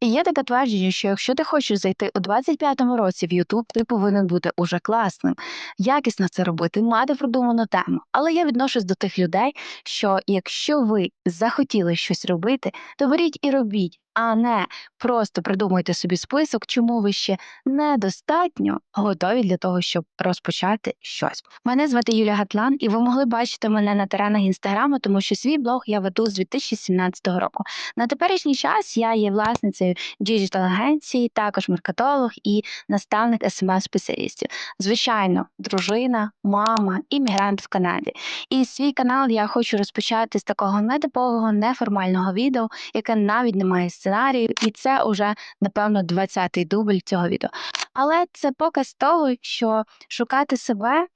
І є таке твердження, що якщо ти хочеш зайти у 25-му році в Ютуб, ти повинен бути уже класним, якісно це робити, мати продуману тему. Але я відношусь до тих людей, що якщо ви захотіли щось робити, то беріть і робіть, а не просто придумуйте собі список, чому ви ще недостатньо готові для того, щоб розпочати щось. Мене звати Юлія Гатлан, і ви могли бачити мене на теренах інстаграму, тому що свій блог я веду з 2017 року. На теперішній час я є власницею діджитал агенції, також маркетолог і наставник smm спеціалістів Звичайно, дружина, мама, іммігрант в Канаді. І свій канал я хочу розпочати з такого нетипового, неформального відео, яке навіть не має сценарію, і це уже напевно 20-й дубль цього відео. Але це показ того, що шукати себе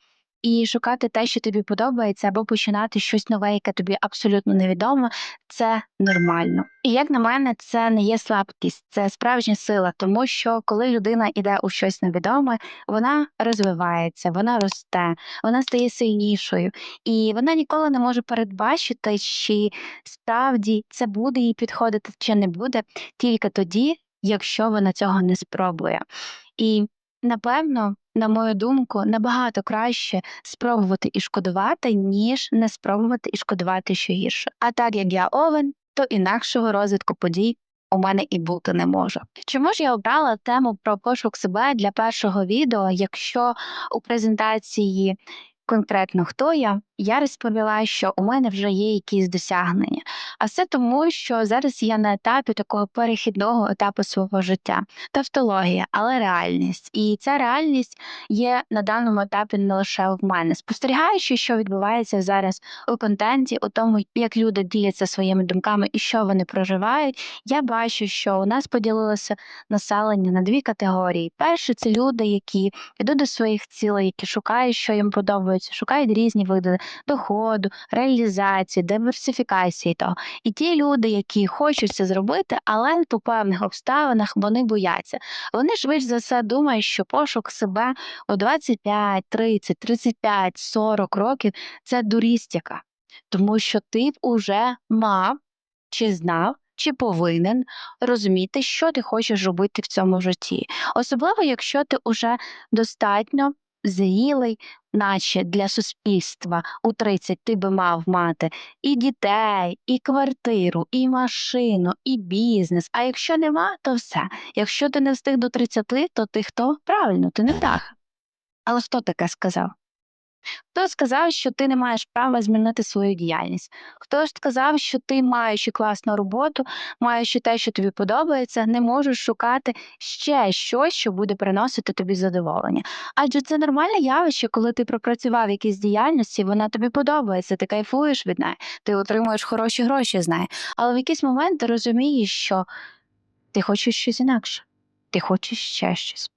і шукати те, що тобі подобається, або починати щось нове, яке тобі абсолютно невідомо, це нормально. І як на мене, це не є слабкість, це справжня сила, тому що коли людина йде у щось невідоме, вона розвивається, вона росте, вона стає сильнішою, і вона ніколи не може передбачити, чи справді це буде їй підходити чи не буде, тільки тоді, якщо вона цього не спробує. І напевно, на мою думку, набагато краще спробувати і шкодувати, ніж не спробувати і шкодувати що гірше. А так як я овен, то інакшого розвитку подій у мене і бути не може. Чому ж я обрала тему про пошук себе для першого відео, якщо у презентації конкретно хто я, я розповіла, що у мене вже є якісь досягнення. А все тому, що зараз я на етапі такого перехідного етапу свого життя, тавтологія, але реальність. І ця реальність є на даному етапі не лише в мене. Спостерігаючи, що відбувається зараз у контенті, у тому, як люди діляться своїми думками і що вони проживають, я бачу, що у нас поділилося населення на дві категорії. Перше, це люди, які йдуть до своїх цілей, які шукають, що їм подобається, шукають різні види доходу, реалізації, диверсифікації того. І ті люди, які хочуть це зробити, але по певних обставинах вони бояться. Вони швидше за все думають, що пошук себе у 25, 30, 35, 40 років це дурістяка, тому що ти б уже мав чи знав. Чи повинен розуміти, що ти хочеш робити в цьому житті, особливо якщо ти вже достатньо зрілий, наче для суспільства у 30 ти би мав мати і дітей, і квартиру, і машину, і бізнес. А якщо нема, то все. Якщо ти не встиг до 30, то ти хто? Правильно, ти не вдах. Але хто таке сказав? Хто сказав, що ти не маєш права змінити свою діяльність? Хто сказав, що ти, маючи класну роботу, маючи те, що тобі подобається, не можеш шукати ще щось, що буде приносити тобі задоволення? Адже це нормальне явище, коли ти пропрацював якісь діяльності, вона тобі подобається, ти кайфуєш від неї, ти отримуєш хороші гроші з неї. Але в якийсь момент ти розумієш, що ти хочеш щось інакше, ти хочеш ще щось.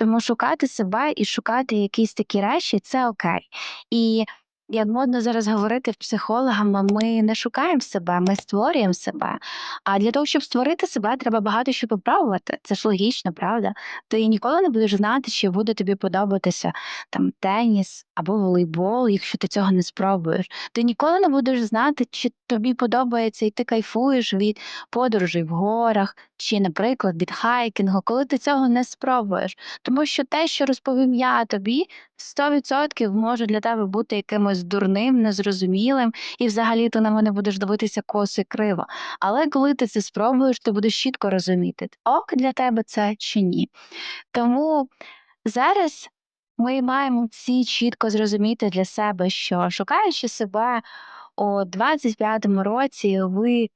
Тому шукати себе і шукати якісь такі речі це окей. І як модно зараз говорити психологам, ми не шукаємо себе, ми створюємо себе. А для того, щоб створити себе, треба багато що попробувати. Це ж логічно, правда? Ти ніколи не будеш знати, чи буде тобі подобатися там теніс або волейбол, якщо ти цього не спробуєш. Ти ніколи не будеш знати, чи тобі подобається і ти кайфуєш від подорожей в горах, чи, наприклад, від хайкінгу, коли ти цього не спробуєш. Тому що те, що розповім я тобі, 100% може для тебе бути якимось дурним, незрозумілим, і взагалі ти на мене будеш дивитися коси криво. Але коли ти це спробуєш, ти будеш чітко розуміти, ок для тебе це чи ні. Тому зараз ми маємо всі чітко зрозуміти для себе, що шукаючи себе у 25-му році, ви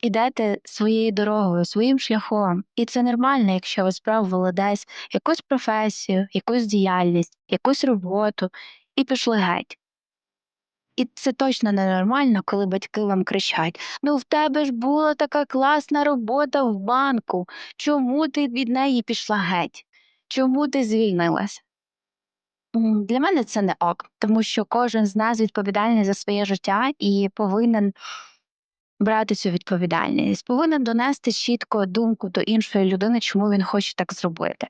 ідете своєю дорогою, своїм шляхом. І це нормально, якщо ви спробували десь якусь професію, якусь діяльність, якусь роботу і пішли геть. І це точно ненормально, коли батьки вам кричать: Ну, в тебе ж була така класна робота в банку. Чому ти від неї пішла геть? Чому ти звільнилась? Для мене це не ок, тому що кожен з нас відповідальний за своє життя і повинен брати цю відповідальність, повинен донести чітко думку до іншої людини, чому він хоче так зробити.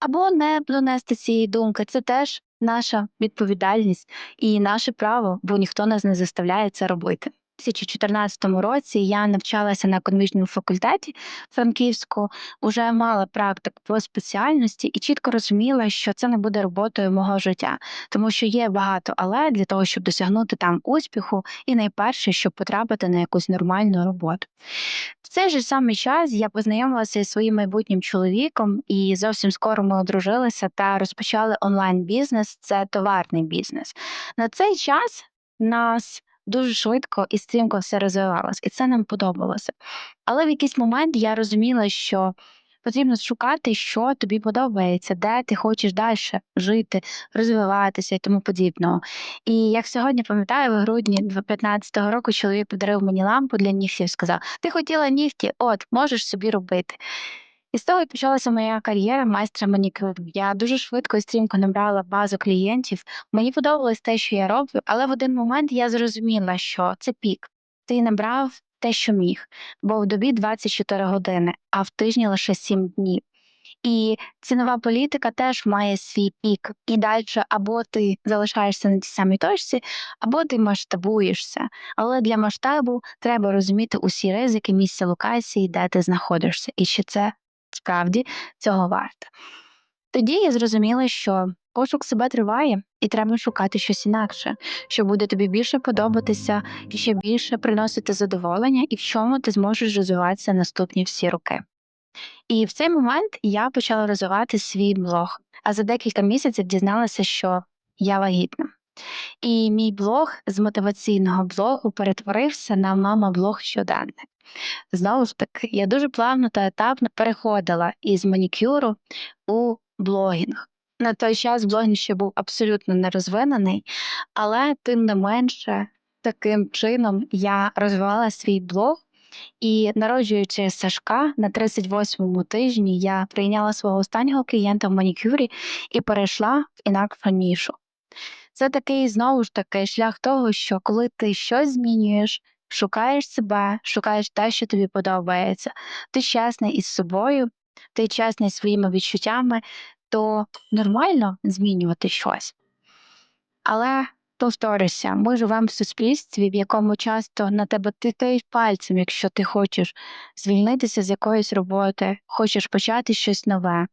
Або не донести цієї думки. Це теж наша відповідальність і наше право, бо ніхто нас не заставляє це робити. 2014 році я навчалася на економічному факультеті Франківську, уже мала практику по спеціальності і чітко розуміла, що це не буде роботою мого життя, тому що є багато але для того, щоб досягнути там успіху, і найперше, щоб потрапити на якусь нормальну роботу. В цей же самий час я познайомилася із своїм майбутнім чоловіком, і зовсім скоро ми одружилися та розпочали онлайн-бізнес. Це товарний бізнес. На цей час нас дуже швидко і стрімко все розвивалось, і це нам подобалося. Але в якийсь момент я розуміла, що потрібно шукати, що тобі подобається, де ти хочеш далі жити, розвиватися і тому подібного. І як сьогодні пам'ятаю, в грудні 2015 року чоловік подарив мені лампу для нігтів, сказав: Ти хотіла нігті, от можеш собі робити. І з того почалася моя кар'єра майстра манікюру. Я дуже швидко і стрімко набрала базу клієнтів. Мені подобалось те, що я роблю, але в один момент я зрозуміла, що це пік. Ти набрав те, що міг, бо в добі 24 години, а в тижні лише 7 днів. І цінова політика теж має свій пік. І далі або ти залишаєшся на тій самій точці, або ти масштабуєшся. Але для масштабу треба розуміти усі ризики місця локації, де ти знаходишся, і чи це справді цього варто. Тоді я зрозуміла, що пошук себе триває, і треба шукати щось інакше, що буде тобі більше подобатися і ще більше приносити задоволення, і в чому ти зможеш розвиватися наступні всі роки. І в цей момент я почала розвивати свій блог, а за декілька місяців дізналася, що я вагітна. І мій блог з мотиваційного блогу перетворився на мама-блог щоденник. Знову ж таки, я дуже плавно та етапно переходила із манікюру у блогінг. На той час блогінг ще був абсолютно не розвинений, але тим не менше, таким чином я розвивала свій блог. І народжуючи Сашка на 38-му тижні, я прийняла свого останнього клієнта в манікюрі і перейшла в інакшу нішу. Це такий знову ж таки шлях того, що коли ти щось змінюєш, шукаєш себе, шукаєш те, що тобі подобається, ти чесний із собою, ти чесний своїми відчуттями, то нормально змінювати щось. Але повторюся, ми живемо в суспільстві, в якому часто на тебе тикають пальцем, якщо ти хочеш звільнитися з якоїсь роботи, хочеш почати щось нове.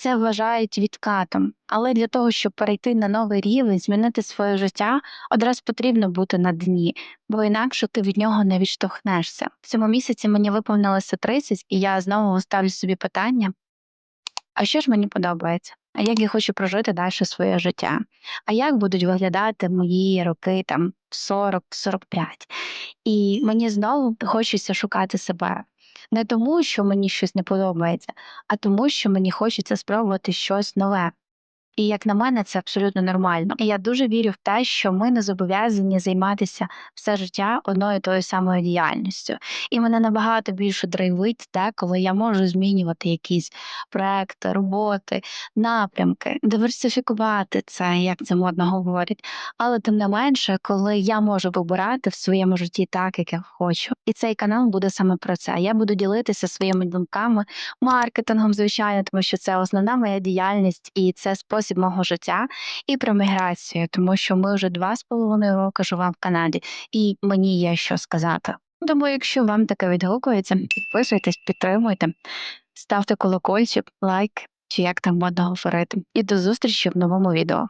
Це вважають відкатом, але для того, щоб перейти на новий рівень, змінити своє життя, одразу потрібно бути на дні, бо інакше ти від нього не відштовхнешся. В цьому місяці мені виповнилося 30, і я знову ставлю собі питання: а що ж мені подобається? А як я хочу прожити далі своє життя? А як будуть виглядати мої роки там 40-45? І мені знову хочеться шукати себе. Не тому, що мені щось не подобається, а тому, що мені хочеться спробувати щось нове. І як на мене, це абсолютно нормально. І я дуже вірю в те, що ми не зобов'язані займатися все життя одною тою самою діяльністю. І мене набагато більше драйвить те, коли я можу змінювати якісь проекти, роботи, напрямки, диверсифікувати це, як це модно говорять. Але тим не менше, коли я можу вибирати в своєму житті так, як я хочу. І цей канал буде саме про це. Я буду ділитися своїми думками, маркетингом, звичайно, тому що це основна моя діяльність і це спосіб мого життя, і про міграцію, тому що ми вже два з половиною роки живемо в Канаді, і мені є що сказати. Тому, якщо вам таке відгукується, підписуйтесь, підтримуйте, ставте колокольчик, лайк чи як там модно говорити. І до зустрічі в новому відео.